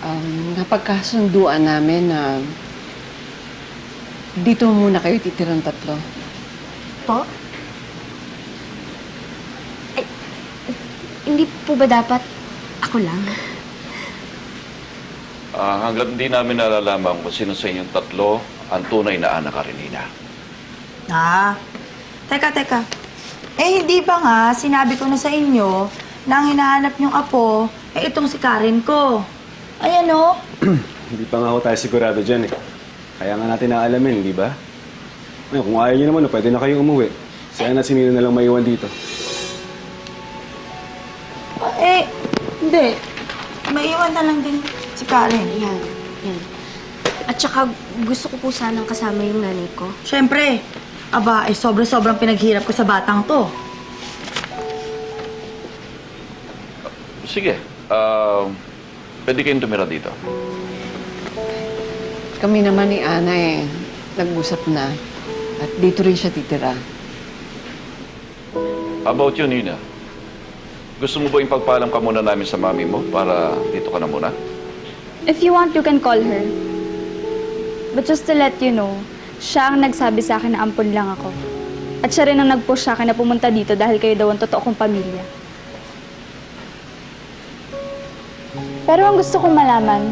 Um, napagkasunduan namin na dito muna kayo titirang tatlo. Po? Ay, hindi po ba dapat ako lang? Ah, hanggat hindi namin nalalaman kung sino sa inyong tatlo ang tunay na anak Karenina. Ah, teka, teka. Eh, hindi ba nga, sinabi ko na sa inyo, na ang hinahanap niyong apo, eh itong si Karen ko. Ayan oh. o. Hindi pa nga ako tayo sigurado dyan eh. Kaya nga natin naalamin, di ba? Ngayon, kung ayaw nyo naman, oh, pwede na kayong umuwi. Saya na sinino na lang maiwan dito. Eh, hindi. Maiwan na lang din si Karen. Yan, yan. At saka gusto ko po sanang kasama yung nanay ko. Siyempre, aba, eh sobra-sobrang pinaghirap ko sa batang to. Sige, ah, pwede kayong tumira dito. Kami naman ni Ana eh, nag-usap na. At dito rin siya titira. How about you, Nina? Gusto mo ba ipagpaalam ka muna namin sa mami mo para dito ka na muna? If you want, you can call her. But just to let you know, siya ang nagsabi sa akin na ampun lang ako. At siya rin ang nag-push sa akin na pumunta dito dahil kayo daw ang totoo kong pamilya. Pero ang gusto kong malaman,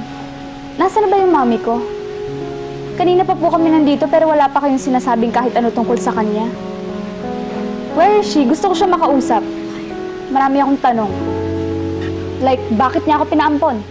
nasa na ba yung mami ko? Kanina pa po kami nandito pero wala pa kayong sinasabing kahit ano tungkol sa kanya. Where is she? Gusto ko siya makausap. Marami akong tanong. Like, bakit niya ako pinaampon?